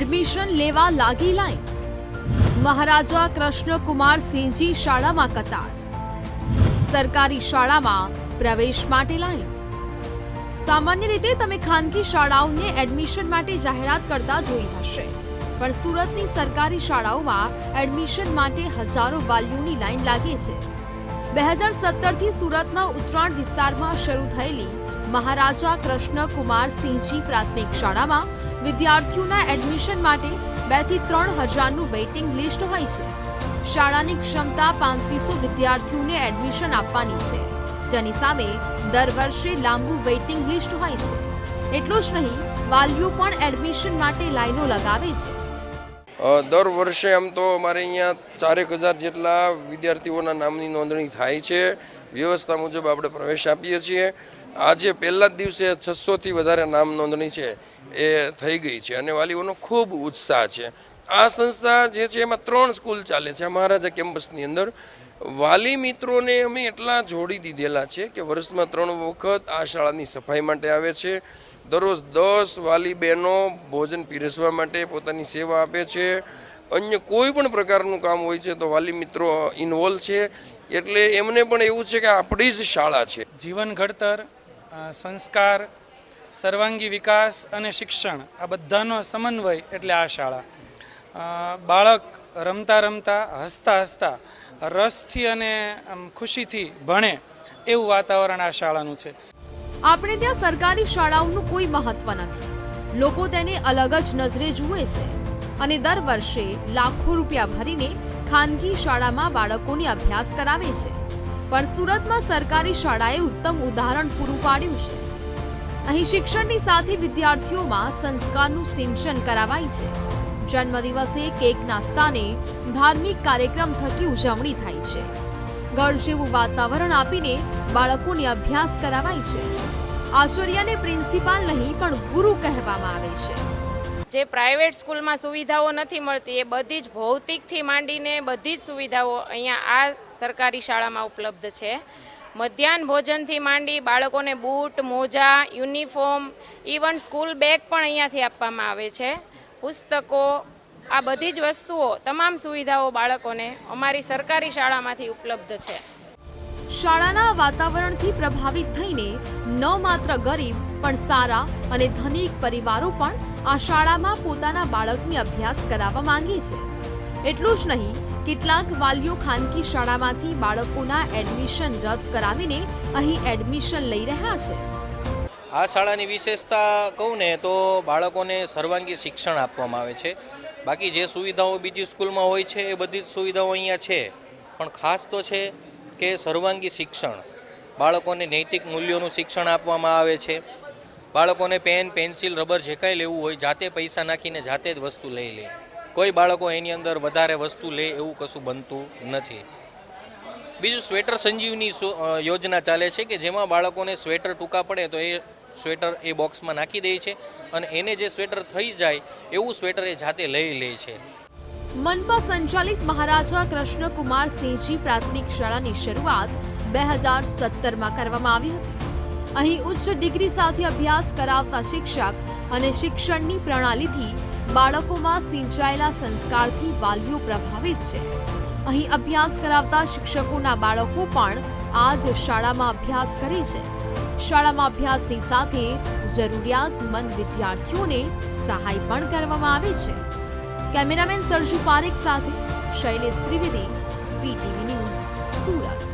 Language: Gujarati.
એડમિશન લેવા લાગી લાઈન. મહારાજા કૃષ્ણકુમાર સિંહજી શાળામાં કતાર. સરકારી શાળામાં પ્રવેશ માટે લાઈન. સામાન્ય રીતે તમે ખાનગી શાળાઓને એડમિશન માટે જાહેરાત કરતા જોઈ હશે, પણ સુરતની સરકારી શાળાઓમાં એડમિશન માટે હજારો વાલીઓની લાઈન લાગે છે. બે હજાર સત્તરથી સુરતના ઉત્તરાયણ વિસ્તારમાં શરૂ થયેલી મહારાજા કૃષ્ણકુમાર સિંહજી પ્રાથમિક શાળામાં વિદ્યાર્થીઓના એડમિશન માટે બેથી ત્રણ હજારનું વેઇટિંગ લિસ્ટ હોય છે. શાળાની ક્ષમતા પાંત્રીસો વિદ્યાર્થીઓને એડમિશન આપવાની છે. જેની સામે દર વર્ષે લાંબુ વેઇટિંગ લિસ્ટ હોય છે. એટલું જ નહીં, વાલીઓ પણ એડમિશન માટે લાઈનો લગાવે છે. દર વર્ષે આમ તો અમારે અહીંયા ચારેક હજાર જેટલા વિદ્યાર્થીઓના નામની નોંધણી થાય છે. વ્યવસ્થા મુજબ આપણે પ્રવેશ આપીએ છીએ. આજે પહેલા જ દિવસે છસોથી વધારે નામ નોંધણી છે, એ થઈ ગઈ છે અને વાલીઓનો ખૂબ ઉત્સાહ છે. આ સંસ્થા જે છે, એમાં ત્રણ સ્કૂલ ચાલે છે. મહારાજા કેમ્પસની અંદર વાલી મિત્રોને અમે એટલા જોડી દીધેલા છે કે વર્ષમાં ત્રણ વખત આ શાળાની સફાઈ માટે આવે છે. દરરોજ દસ વાલી બહેનો ભોજન પીરસવા માટે પોતાની સેવા આપે છે. અન્ય કોઈ પણ પ્રકારનું કામ હોય છે તો વાલી મિત્રો ઇન્વોલ્વ છે. એટલે એમને પણ એવું છે કે આપણી જ શાળા છે. જીવન ઘડતર સંસ્કાર, સર્વાંગી વિકાસ અને શિક્ષણ આ બધાનો સમન્વય એટલે આ શાળા. બાળક રમતા રમતા, હસતા હસતા, રસથી અને ખુશીથી ભણે એવું વાતાવરણ આ શાળાનું છે. આપણે ત્યાં સરકારી શાળાઓનું કોઈ મહત્વ નથી. લોકો તેને અલગ જ નજરે જુએ છે અને દર વર્ષે લાખો રૂપિયા ભરીને ખાનગી શાળામાં બાળકોને અભ્યાસ કરાવે છે. પણ સુરતમાં સરકારી શાળાએ ઉત્તમ ઉદાહરણ પૂરું પાડ્યું છે. અહીં શિક્ષણની સાથે વિદ્યાર્થીઓમાં સંસ્કારનું સિંચન કરાવાય છે. જન્મદિવસે કેક નાસ્તાને ધાર્મિક કાર્યક્રમ થકી ઉજવણી થાય છે. ઘર જેવું વાતાવરણ આપીને બાળકોને અભ્યાસ કરાવાય છે. આચાર્યને પ્રિન્સિપાલ નહીં પણ ગુરુ કહેવામાં આવે છે. જે પ્રાઇવેટ સ્કૂલમાં સુવિધાઓ નથી મળતી, એ બધી જ ભૌતિકથી માંડીને બધી જ સુવિધાઓ અહીંયા આ સરકારી શાળામાં ઉપલબ્ધ છે. મધ્યાહન ભોજનથી માંડી બાળકોને બૂટ, મોજા, યુનિફોર્મ ઇવન સ્કૂલ બેગ પણ અહીંયાથી આપવામાં આવે છે. પુસ્તકો, આ બધી જ વસ્તુઓ, તમામ સુવિધાઓ બાળકોને અમારી સરકારી શાળામાંથી ઉપલબ્ધ છે. શાળાના વાતાવરણથી પ્રભાવિત થઈને ન માત્ર ગરીબ, પણ સારા અને ધનિક પરિવારો પણ આ શાળામાં પોતાના બાળકને અભ્યાસ કરાવવા માંગે છે. એટલું જ નહીં, કેટલાક વાલીઓ ખાનગી શાળામાંથી બાળકોના એડમિશન રદ કરાવીને અહીં એડમિશન લઈ રહ્યા છે. આ શાળાની વિશેષતા કહું ને તો બાળકોને સર્વાંગી શિક્ષણ આપવામાં આવે છે. બાકી જે સુવિધાઓ બીજી સ્કૂલમાં હોય છે એ બધી જ સુવિધાઓ અહીંયા છે. પણ ખાસ તો છે કે સર્વાંગી શિક્ષણ, બાળકોને નૈતિક મૂલ્યોનું શિક્ષણ આપવામાં આવે છે. બાળકોને પેન, પેન્સિલ, રબર જે કાંઈ લેવું હોય, જાતે પૈસા નાખીને જાતે જ વસ્તુ લઈ લે. કોઈ બાળકો એની અંદર વધારે વસ્તુ લે એવું કશું બનતું નથી. બીજું સ્વેટર સંજીવની યોજના ચાલે છે કે જેમાં બાળકોને સ્વેટર ટૂંકા પડે તો એ સ્વેટર એ બોક્સમાં નાખી દે છે અને એને જે સ્વેટર થઈ જાય એવું સ્વેટર એ જાતે લઈ લે છે. મનપા સંચાલિત મહારાજા કૃષ્ણકુમાર સિંહજી પ્રાથમિક શાળાની શરૂઆત બે હજાર સત્તરમાં કરવામાં આવી હતી. અહીં ઉચ્ચ ડિગ્રી સાથે અભ્યાસ કરાવતા શિક્ષક અને શિક્ષણની પ્રણાલીથી બાળકોમાં સિંચાયેલા સંસ્કારથી વાલીઓ પ્રભાવિત છે. અહીં અભ્યાસ કરાવતા શિક્ષકોના બાળકો પણ આ જ શાળામાં અભ્યાસ કરે છે. શાળામાં અભ્યાસની સાથે જરૂરિયાતમંદ વિદ્યાર્થીઓને સહાય પણ કરવામાં આવે છે. કેમેરામેન સરજુ પારેખ સાથે શૈલેષ ત્રિવેદી, પીટીવી ન્યૂઝ, સુરત.